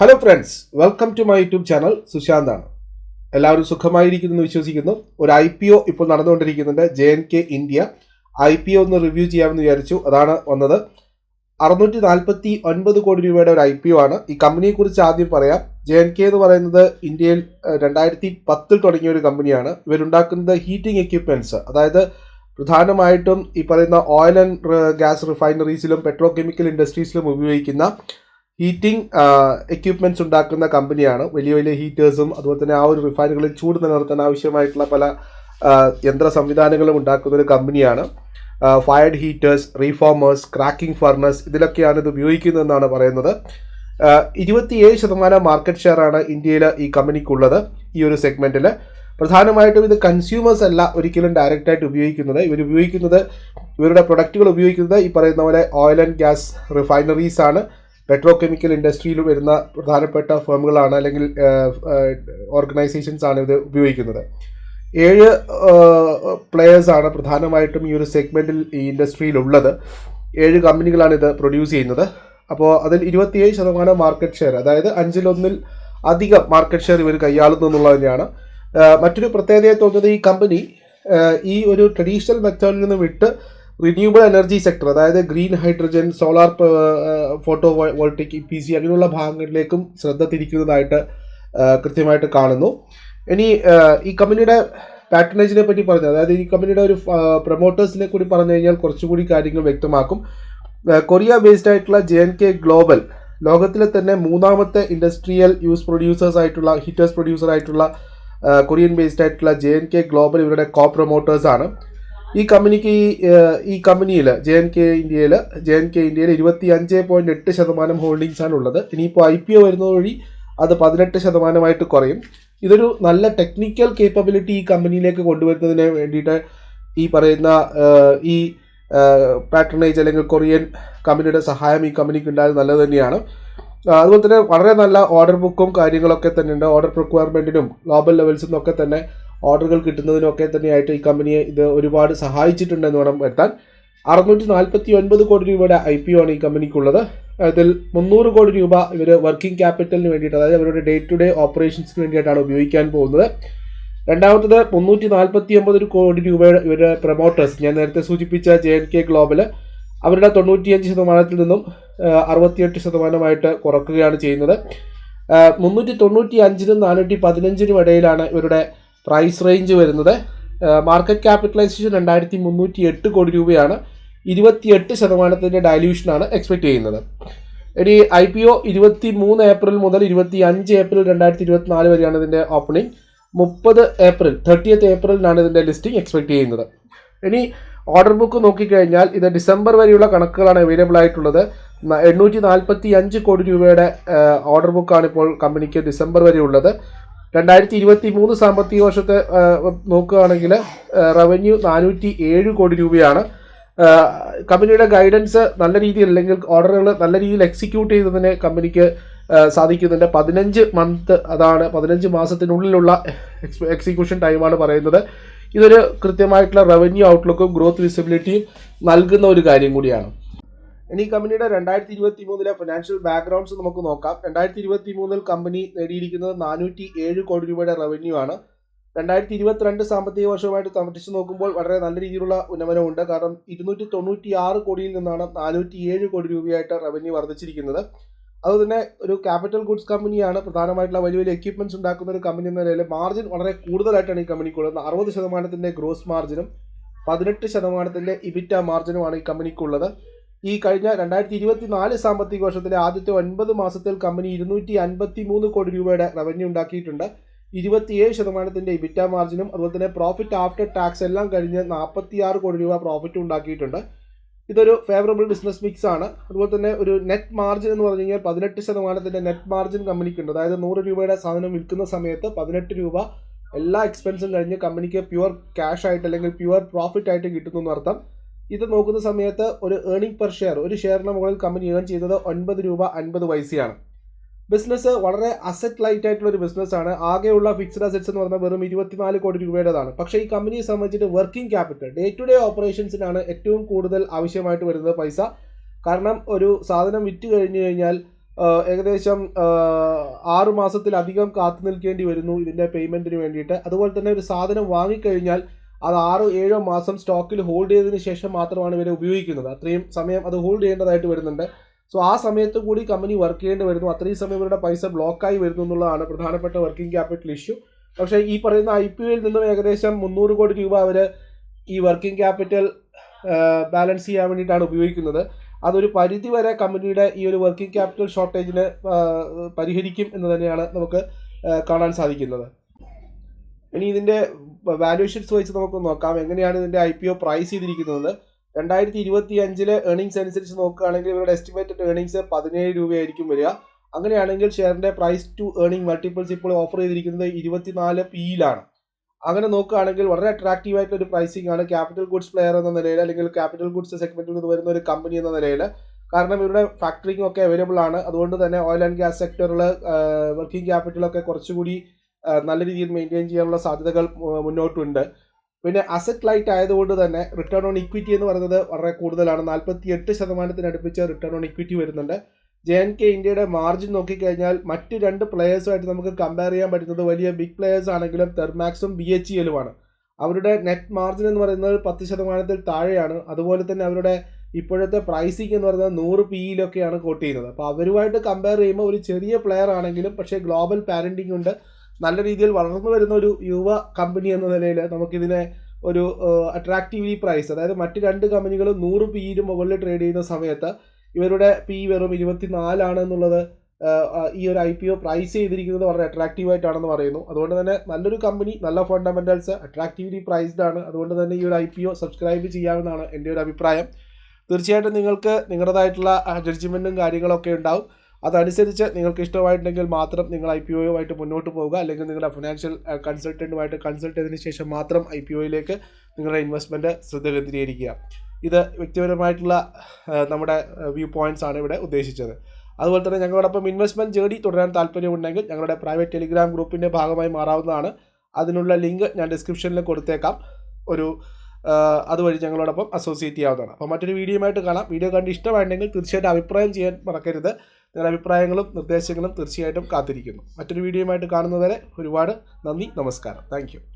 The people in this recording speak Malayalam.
Hello friends welcome to my YouTube channel സുശാന്താണ് എല്ലാവരും സുഖമായിരിക്കുന്നു എന്ന് വിശ്വസിക്കുന്നു. ഒരു ഐ പി ഒ ഇപ്പോൾ നടന്നുകൊണ്ടിരിക്കുന്നുണ്ട്. J N K India I P O ഒന്ന് റിവ്യൂ ചെയ്യാമെന്ന് വിചാരിച്ചു. അതാണ് വന്നത്. അറുന്നൂറ്റി നാൽപ്പത്തി ഒൻപത് കോടി രൂപയുടെ ഒരു ഐ പി ഒ ആണ്. ഈ കമ്പനിയെ കുറിച്ച് ആദ്യം പറയാം. ജെ എൻ കെ എന്ന് പറയുന്നത് ഇന്ത്യയിൽ രണ്ടായിരത്തി പത്തിൽ തുടങ്ങിയ ഒരു കമ്പനിയാണ് ഇവരുണ്ടാക്കുന്നത് ഹീറ്റിംഗ് എക്യുപ്മെന്റ്സ് അതായത് പ്രധാനമായിട്ടും ഈ പറയുന്ന ഓയിൽ ആൻഡ് ഗ്യാസ് റിഫൈനറീസിലും പെട്രോ കെമിക്കൽ ഇൻഡസ്ട്രീസിലും ഉപയോഗിക്കുന്ന ഹീറ്റിംഗ് എക്യുപ്മെന്റ്സ് ഉണ്ടാക്കുന്ന കമ്പനിയാണ്. വലിയ വലിയ ഹീറ്റേഴ്സും അതുപോലെ തന്നെ ആ ഒരു റിഫൈനറികളിൽ ചൂട് നിലനിർത്താൻ ആവശ്യമായിട്ടുള്ള പല യന്ത്ര സംവിധാനങ്ങളും ഉണ്ടാക്കുന്ന ഒരു കമ്പനിയാണ്. Fired heaters reformers cracking furnace ഇതിലൊക്കെയാണ് ഇത് ഉപയോഗിക്കുന്നതെന്നാണ് പറയുന്നത്. ഇരുപത്തിയേഴ് ശതമാനം മാർക്കറ്റ് ഷെയർ ആണ് ഇന്ത്യയിൽ ഈ കമ്പനിക്കുള്ളത് ഈ ഒരു സെഗ്മെന്റിൽ പ്രധാനമായിട്ടും ഇത് കൺസ്യൂമേഴ്സ് അല്ല ഒരിക്കലും ഡയറക്റ്റ് ആയിട്ട് ഉപയോഗിക്കുന്നത്. ഇവർ ഉപയോഗിക്കുന്നത് ഇവരുടെ പ്രൊഡക്റ്റുകൾ ഉപയോഗിക്കുന്നത് ഈ പറയുന്ന പോലെ ഓയിൽ ആൻഡ് ഗ്യാസ് റിഫൈനറീസ് ആണ്. പെട്രോ കെമിക്കൽ ഇൻഡസ്ട്രിയിൽ വരുന്ന പ്രധാനപ്പെട്ട ഫേമുകളാണ് അല്ലെങ്കിൽ ഓർഗനൈസേഷൻസ് ആണ് ഇത് ഉപയോഗിക്കുന്നത്. ഏഴ് പ്ലെയേഴ്സാണ് പ്രധാനമായിട്ടും ഈ ഒരു സെഗ്മെന്റിൽ ഈ ഇൻഡസ്ട്രിയിൽ ഉള്ളത്. ഏഴ് കമ്പനികളാണ് ഇത് പ്രൊഡ്യൂസ് ചെയ്യുന്നത്. അപ്പോൾ അതിൽ ഇരുപത്തിയേഴ് ശതമാനം മാർക്കറ്റ് ഷെയർ അതായത് അഞ്ചിലൊന്നിൽ അധികം മാർക്കറ്റ് ഷെയർ ഇവർ കൈയാളുന്നു എന്നുള്ളത് തന്നെയാണ്. മറ്റൊരു പ്രത്യേകതയെ തോന്നുന്നത് ഈ കമ്പനി ഈ ഒരു ട്രഡീഷണൽ മെത്തേഡിൽ നിന്ന് വിട്ട് റിന്യൂവബിൾ എനർജി സെക്ടർ അതായത് green hydrogen solar photo voltaic P C അങ്ങനെയുള്ള ഭാഗങ്ങളിലേക്കും ശ്രദ്ധ തിരിക്കുന്നതായിട്ട് കൃത്യമായിട്ട് കാണുന്നു. ഇനി ഈ കമ്പനിയുടെ പാറ്റേണേജിനെ പറ്റി പറഞ്ഞു അതായത് ഈ കമ്പനിയുടെ ഒരു പ്രൊമോട്ടേഴ്സിനെ കൂടി പറഞ്ഞു കഴിഞ്ഞാൽ കുറച്ചുകൂടി കാര്യങ്ങൾ വ്യക്തമാക്കും. കൊറിയ ബേസ്ഡ് ആയിട്ടുള്ള ജെ എൻ കെ ഗ്ലോബൽ ലോകത്തിലെ തന്നെ മൂന്നാമത്തെ ഇൻഡസ്ട്രിയൽ യൂസ് പ്രൊഡ്യൂസേഴ്സ് ആയിട്ടുള്ള ഹീറ്റേഴ്സ് പ്രൊഡ്യൂസർ ആയിട്ടുള്ള കൊറിയൻ ബേസ്ഡ് ആയിട്ടുള്ള ജെ എൻ കെ ഗ്ലോബൽ ഇവരുടെ കോ പ്രൊമോട്ടേഴ്സാണ് ഈ കമ്പനിക്ക് ഈ കമ്പനിയിൽ ജെ എൻ കെ ഇന്ത്യയിൽ ജെ എൻ കെ ഇന്ത്യയിൽ ഇരുപത്തി അഞ്ച് പോയിന്റ് എട്ട് ശതമാനം ഹോൾഡിങ്സ് ആണ് ഉള്ളത്. ഇനിയിപ്പോൾ ഐ പി ഒ വരുന്നത് വഴി അത് പതിനെട്ട് ശതമാനമായിട്ട് കുറയും. ഇതൊരു നല്ല ടെക്നിക്കൽ കേപ്പബിലിറ്റി ഈ കമ്പനിയിലേക്ക് കൊണ്ടുവരുന്നതിന് വേണ്ടിയിട്ട് ഈ പറയുന്ന ഈ പാറ്റേണേജ് അല്ലെങ്കിൽ കൊറിയൻ കമ്പനിയുടെ സഹായം ഈ കമ്പനിക്ക് ഉണ്ടായത് നല്ലത് തന്നെയാണ്. അതുപോലെ തന്നെ വളരെ നല്ല ഓർഡർ ബുക്കും കാര്യങ്ങളൊക്കെ തന്നെ ഉണ്ട് ഓർഡർ റിക്വയർമെന്റിനും ഗ്ലോബൽ ലെവൽസിൽ നിന്നൊക്കെ തന്നെ ഓർഡറുകൾ കിട്ടുന്നതിനൊക്കെ തന്നെയായിട്ട് ഈ കമ്പനിയെ ഇത് ഒരുപാട് സഹായിച്ചിട്ടുണ്ടെന്ന് വേണം വരുത്താൻ. അറുന്നൂറ്റി നാൽപ്പത്തി ഒൻപത് കോടി രൂപയുടെ ഐ പി ഒ ആണ് ഈ കമ്പനിക്കുള്ളത് അതിൽ മുന്നൂറ് കോടി രൂപ ഇവർ വർക്കിംഗ് ക്യാപിറ്റലിന് വേണ്ടിയിട്ട് അതായത് അവരുടെ ഡേ ടു ഡേ ഓപ്പറേഷൻസിന് വേണ്ടിയിട്ടാണ് ഉപയോഗിക്കാൻ പോകുന്നത്. രണ്ടാമത്തത് മുന്നൂറ്റി നാൽപ്പത്തി ഒമ്പത് കോടി രൂപയുടെ ഇവരുടെ പ്രൊമോട്ടേഴ്സ് ഞാൻ നേരത്തെ സൂചിപ്പിച്ച ജെ എൻ കെ ഗ്ലോബൽ അവരുടെ തൊണ്ണൂറ്റിയഞ്ച് ശതമാനത്തിൽ നിന്നും അറുപത്തിയെട്ട് ശതമാനമായിട്ട് കുറക്കുകയാണ് ചെയ്യുന്നത്. മുന്നൂറ്റി തൊണ്ണൂറ്റി അഞ്ചിനും നാനൂറ്റി പതിനഞ്ചിനും ഇടയിലാണ് ഇവരുടെ പ്രൈസ് റേഞ്ച് വരുന്നത്. മാർക്കറ്റ് ക്യാപിറ്റലൈസേഷൻ രണ്ടായിരത്തി മുന്നൂറ്റി എട്ട് കോടി രൂപയാണ്. ഇരുപത്തിയെട്ട് ശതമാനത്തിന്റെ ഡയല്യൂഷനാണ് എക്സ്പെക്ട് ചെയ്യുന്നത്. ഇനി ഐ പി ഒ ഇരുപത്തി മൂന്ന് ഏപ്രിൽ മുതൽ ഇരുപത്തി അഞ്ച് ഏപ്രിൽ രണ്ടായിരത്തി ഇരുപത്തിനാല് വരെയാണ് ഇതിന്റെ ഓപ്പണിംഗ് മുപ്പത് ഏപ്രിൽ തേർട്ടിയത്ത് ഏപ്രിലിനാണ് ഇതിന്റെ ലിസ്റ്റിംഗ് എക്സ്പെക്ട് ചെയ്യുന്നത്. ഇനി ഓർഡർ ബുക്ക് നോക്കിക്കഴിഞ്ഞാൽ ഇത് ഡിസംബർ വരെയുള്ള കണക്കുകളാണ് അവൈലബിൾ ആയിട്ടുള്ളത്. എണ്ണൂറ്റി നാൽപ്പത്തി അഞ്ച് കോടി രൂപയുടെ ഓർഡർ ബുക്കാണ് ഇപ്പോൾ കമ്പനിക്ക് ഡിസംബർ വരെ ഉള്ളത് രണ്ടായിരത്തി ഇരുപത്തി മൂന്ന് സാമ്പത്തിക വർഷത്തെ നോക്കുകയാണെങ്കിൽ റവന്യൂ നാനൂറ്റി ഏഴ് കോടി രൂപയാണ്. കമ്പനിയുടെ ഗൈഡൻസ് നല്ല രീതിയിൽ അല്ലെങ്കിൽ ഓർഡറുകൾ നല്ല രീതിയിൽ എക്സിക്യൂട്ട് ചെയ്തതിന് കമ്പനിക്ക് സാധിക്കുന്നുണ്ട്. പതിനഞ്ച് മന്ത് അതാണ് പതിനഞ്ച് മാസത്തിനുള്ളിലുള്ള എക്സിക്യൂഷൻ ടൈമാണ് പറയുന്നത്. ഇതൊരു കൃത്യമായിട്ടുള്ള റവന്യൂ ഔട്ട്ലുക്കും ഗ്രോത്ത് വിസിബിലിറ്റിയും നൽകുന്ന ഒരു കാര്യം കൂടിയാണ്. ഇനി കമ്പനിയുടെ രണ്ടായിരത്തി ഇരുപത്തി മൂന്നിലെ ഫിനാൻഷ്യൽ ബാക്ക്ഗ്രൗണ്ട്സ് നമുക്ക് നോക്കാം. രണ്ടായിരത്തി ഇരുപത്തി മൂന്നിൽ കമ്പനി നേടിയിരിക്കുന്നത് നാനൂറ്റി ഏഴ് കോടി രൂപയുടെ റവന്യൂ ആണ്. രണ്ടായിരത്തി ഇരുപത്തിരണ്ട് സാമ്പത്തിക വർഷവുമായിട്ട് സംബന്ധിച്ച് നോക്കുമ്പോൾ വളരെ നല്ല രീതിയിലുള്ള ഉന്നമനമുണ്ട്. കാരണം ഇരുന്നൂറ്റി തൊണ്ണൂറ്റി ആറ് കോടിയിൽ നിന്നാണ് നാനൂറ്റി ഏഴ് കോടി രൂപയായിട്ട് റവന്യൂ വർദ്ധിച്ചിരിക്കുന്നത്. അതുപോലെ തന്നെ ഒരു ക്യാപിറ്റൽ ഗുഡ്സ് കമ്പനിയാണ് പ്രധാനമായിട്ടുള്ള വലിയ വലിയ എക്യുപ്മെന്റ്സ് ഉണ്ടാക്കുന്ന ഒരു കമ്പനി എന്ന നിലയിൽ മാർജിൻ വളരെ കൂടുതലായിട്ടാണ് ഈ കമ്പനിക്ക് ഉള്ളത്. അറുപത് ശതമാനത്തിന്റെ ഗ്രോസ് മാർജിനും പതിനെട്ട് ശതമാനത്തിന്റെ ഇബിറ്റ മാർജിനുമാണ് ഈ കമ്പനിക്കുള്ളത് ഈ കഴിഞ്ഞ രണ്ടായിരത്തി ഇരുപത്തി നാല് സാമ്പത്തിക വർഷത്തിലെ ആദ്യത്തെ ഒൻപത് മാസത്തിൽ കമ്പനി ഇരുന്നൂറ്റി അൻപത്തി മൂന്ന് കോടി രൂപയുടെ റവന്യൂ ഉണ്ടാക്കിയിട്ടുണ്ട്. ഇരുപത്തിയേഴ് ശതമാനത്തിന്റെ ഇബിറ്റ മാർജിനും അതുപോലെ തന്നെ പ്രോഫിറ്റ് ആഫ്റ്റർ ടാക്സ് എല്ലാം കഴിഞ്ഞ് നാൽപ്പത്തിയാറ് കോടി രൂപ പ്രോഫിറ്റ് ഉണ്ടാക്കിയിട്ടുണ്ട്. ഇതൊരു ഫേവറബിൾ ബിസിനസ് മിക്സ് ആണ്. അതുപോലെ തന്നെ ഒരു നെറ്റ് മാർജിൻ എന്ന് പറഞ്ഞു കഴിഞ്ഞാൽ പതിനെട്ട് ശതമാനത്തിന്റെ നെറ്റ് മാർജിൻ കമ്പനിക്കുണ്ട്. അതായത് നൂറ് രൂപയുടെ സാധനം വിൽക്കുന്ന സമയത്ത് പതിനെട്ട് രൂപ എല്ലാ എക്സ്പെൻസും കഴിഞ്ഞ് കമ്പനിക്ക് പ്യുവർ ക്യാഷ് ആയിട്ട് അല്ലെങ്കിൽ പ്യുവർ പ്രോഫിറ്റ് ആയിട്ട് കിട്ടുന്നു എന്നർത്ഥം. ഇത് നോക്കുന്ന സമയത്ത് ഒരു ഏണിംഗ് പെർ ഷെയർ ഒരു ഷെയറിന് മുകളിൽ കമ്പനി ഏൺ ചെയ്തത് ഒൻപത് രൂപ അൻപത് പൈസയാണ് ബിസിനസ് വളരെ അസറ്റ് ലൈറ്റ് ആയിട്ടുള്ള ഒരു ബിസിനസ്സാണ് ആകെയുള്ള ഫിക്സ്ഡ് അസറ്റ്സ് എന്ന് പറഞ്ഞാൽ വെറും ഇരുപത്തിനാല് കോടി രൂപയുടേതാണ്. പക്ഷേ ഈ കമ്പനിയെ സംബന്ധിച്ചിട്ട് working capital day to day ഓപ്പറേഷൻസിനാണ് ഏറ്റവും കൂടുതൽ ആവശ്യമായിട്ട് വരുന്നത് പൈസ. കാരണം ഒരു സാധനം വിറ്റ് കഴിഞ്ഞു കഴിഞ്ഞാൽ ഏകദേശം ആറു മാസത്തിലധികം കാത്തു നിൽക്കേണ്ടി വരുന്നു ഇതിന്റെ പേയ്മെന്റിന് വേണ്ടിയിട്ട്. അതുപോലെ തന്നെ ഒരു സാധനം വാങ്ങിക്കഴിഞ്ഞാൽ അത് ആറോ ഏഴോ മാസം സ്റ്റോക്കിൽ ഹോൾഡ് ചെയ്തതിന് ശേഷം മാത്രമാണ് ഇവരെ ഉപയോഗിക്കുന്നത്. അത്രയും സമയം അത് ഹോൾഡ് ചെയ്യേണ്ടതായിട്ട് വരുന്നുണ്ട്. സോ ആ സമയത്ത് കൂടി കമ്പനി വർക്ക് ചെയ്യേണ്ടി വരുന്നു. അത്രയും സമയം ഇവരുടെ പൈസ ബ്ലോക്കായി വരുന്നു എന്നുള്ളതാണ് പ്രധാനപ്പെട്ട വർക്കിംഗ് ക്യാപിറ്റൽ ഇഷ്യൂ പക്ഷേ ഈ പറയുന്ന ഐ പി ഒയിൽ നിന്നും ഏകദേശം മുന്നൂറ് കോടി രൂപ അവർ ഈ വർക്കിംഗ് ക്യാപിറ്റൽ ബാലൻസ് ചെയ്യാൻ വേണ്ടിയിട്ടാണ് ഉപയോഗിക്കുന്നത്. അതൊരു പരിധി വരെ കമ്പനിയുടെ ഈ ഒരു വർക്കിംഗ് ക്യാപിറ്റൽ ഷോർട്ടേജിനെ പരിഹരിക്കും എന്ന് തന്നെയാണ് നമുക്ക് കാണാൻ സാധിക്കുന്നത്. ഇനി ഇതിന്റെ വാല്യൂഷൻസ് വെച്ച് നമുക്ക് നോക്കാം. എങ്ങനെയാണ് ഇതിന്റെ ഐ പി ഒ പ്രൈസ് ചെയ്തിരിക്കുന്നത്? രണ്ടായിരത്തി ഇരുപത്തി അഞ്ചിലെ ഏണിങ്സ് അനുസരിച്ച് നോക്കുകയാണെങ്കിൽ ഇവരുടെ എസ്റ്റിമേറ്റഡ് ഏണിങ്സ് പതിനേഴ് രൂപയായിരിക്കും വരിക. അങ്ങനെയാണെങ്കിൽ ഷെയറിന്റെ പ്രൈസ് ടു ഏണിംഗ് മൾട്ടിപ്പിൾസ് ഇപ്പോൾ ഓഫർ ചെയ്തിരിക്കുന്നത് ഇരുപത്തിനാല് പിയിലാണ് അങ്ങനെ നോക്കുകയാണെങ്കിൽ വളരെ അട്രാക്റ്റീവ് ഒരു പ്രൈസിംഗ് ആണ് ക്യാപിറ്റൽ ഗുഡ്സ് പ്ലെയർ എന്ന നിലയിൽ അല്ലെങ്കിൽ ക്യാപിറ്റൽ ഗുഡ്സ് സെഗ്മെന്റിൽ നിന്ന് വരുന്ന ഒരു കമ്പനി എന്ന നിലയിൽ. കാരണം ഇവരുടെ ഫാക്ടറിങ് ഒക്കെ അവൈലബിൾ ആണ്. അതുകൊണ്ട് തന്നെ ഓയിൽ ആൻഡ് ഗ്യാസ് സെക്ടറിൽ വർക്കിംഗ് ക്യാപിറ്റലൊക്കെ കുറച്ചുകൂടി നല്ല രീതിയിൽ മെയിന്റെയിൻ ചെയ്യാനുള്ള സാധ്യതകൾ മുന്നോട്ടുണ്ട്. പിന്നെ അസറ്റ് ലൈറ്റ് ആയതുകൊണ്ട് തന്നെ റിട്ടേൺ ഓൺ ഇക്വിറ്റി എന്ന് പറയുന്നത് വളരെ കൂടുതലാണ്. നാൽപ്പത്തി എട്ട് ശതമാനത്തിനടുപ്പിച്ച് റിട്ടേൺ ഓൺ ഇക്വിറ്റി വരുന്നുണ്ട്. ജെ എൻ കെ ഇന്ത്യയുടെ മാർജിൻ നോക്കിക്കഴിഞ്ഞാൽ മറ്റ് രണ്ട് പ്ലെയേഴ്സുമായിട്ട് നമുക്ക് കമ്പയർ ചെയ്യാൻ പറ്റുന്നത് വലിയ ബിഗ് പ്ലെയേഴ്സ് ആണെങ്കിലും തെർമാക്സും ബി എച്ച് എല്ലുമാണ് അവരുടെ നെറ്റ് മാർജിൻ എന്ന് പറയുന്നത് പത്ത് ശതമാനത്തിൽ താഴെയാണ്. അതുപോലെ തന്നെ അവരുടെ ഇപ്പോഴത്തെ പ്രൈസിങ് എന്ന് പറയുന്നത് നൂറ് പിയിലൊക്കെയാണ് കോട്ട് ചെയ്യുന്നത്. അപ്പോൾ അവരുമായിട്ട് കമ്പയർ ചെയ്യുമ്പോൾ ഒരു ചെറിയ പ്ലെയർ ആണെങ്കിലും പക്ഷേ ഗ്ലോബൽ പാരന്റിംഗ് ഉണ്ട്. നല്ല രീതിയിൽ വളർന്നു വരുന്ന ഒരു യുവ കമ്പനി എന്ന നിലയിൽ നമുക്കിതിനെ ഒരു അട്രാക്റ്റീവ്ലി പ്രൈസ് അതായത് മറ്റ് രണ്ട് കമ്പനികൾ നൂറ് പിയിന് മുകളിൽ ട്രേഡ് ചെയ്യുന്ന സമയത്ത് ഇവരുടെ പി വെറും ഇരുപത്തിനാലാണ് എന്നുള്ളത് ഈ ഒരു ഐ പി ഒ പ്രൈസ് ചെയ്തിരിക്കുന്നത് വളരെ അട്രാക്റ്റീവ് ആയിട്ടാണെന്ന് പറയുന്നു. അതുകൊണ്ട് തന്നെ നല്ലൊരു കമ്പനി നല്ല ഫണ്ടമെന്റൽസ് അട്രാക്റ്റീവ്ലി പ്രൈസ്ഡ് ആണ്. അതുകൊണ്ട് തന്നെ ഈ ഒരു ഐ പി ഒ സബ്സ്ക്രൈബ് ചെയ്യാമെന്നാണ് എന്റെ ഒരു അഭിപ്രായം. തീർച്ചയായിട്ടും നിങ്ങൾക്ക് നിങ്ങളുടേതായിട്ടുള്ള ജഡ്ജ്മെന്റും കാര്യങ്ങളൊക്കെ ഉണ്ടാവും. അതനുസരിച്ച് നിങ്ങൾക്ക് ഇഷ്ടമായിട്ടുണ്ടെങ്കിൽ മാത്രം നിങ്ങൾ ഐ പി ഒയുമായിട്ട് മുന്നോട്ട് പോവുക. അല്ലെങ്കിൽ നിങ്ങളുടെ ഫിനാൻഷ്യൽ കൺസൾട്ടന്റുമായിട്ട് കൺസൾട്ട് ചെയ്തതിന് ശേഷം മാത്രം ഐ പി ഒയിലേക്ക് നിങ്ങളുടെ ഇൻവെസ്റ്റ്മെന്റ് ശ്രദ്ധ കേന്ദ്രീകരിക്കുക. ഇത് വ്യക്തിപരമായിട്ടുള്ള നമ്മുടെ വ്യൂ പോയിന്റ്സ് ആണ് ഇവിടെ ഉദ്ദേശിച്ചത്. അതുപോലെ തന്നെ ഞങ്ങളോടൊപ്പം ഇൻവെസ്റ്റ്മെന്റ് ജേർണി തുടരാൻ താല്പര്യമുണ്ടെങ്കിൽ ഞങ്ങളുടെ പ്രൈവറ്റ് ടെലിഗ്രാം ഗ്രൂപ്പിന്റെ ഭാഗമായി മാറാവുന്നതാണ്. അതിനുള്ള ലിങ്ക് ഞാൻ ഡിസ്ക്രിപ്ഷനിൽ കൊടുത്തേക്കാം. ഒരു അതുവഴി ഞങ്ങളോടൊപ്പം അസോസിയേറ്റ് ചെയ്യാവുന്നതാണ്. അപ്പോൾ മറ്റൊരു വീഡിയോയുമായിട്ട് കാണാം. വീഡിയോ കണ്ട് ഇഷ്ടമായിട്ടുണ്ടെങ്കിൽ തീർച്ചയായിട്ടും അഭിപ്രായം ചെയ്യാൻ മറക്കരുത്. നിങ്ങളുടെ അഭിപ്രായങ്ങളും നിർദ്ദേശങ്ങളും തീർച്ചയായിട്ടും കാത്തിരിക്കുന്നു. മറ്റൊരു വീഡിയോയുമായിട്ട് കാണുന്നതുവരെ ഒരുപാട് നന്ദി നമസ്കാരം. താങ്ക്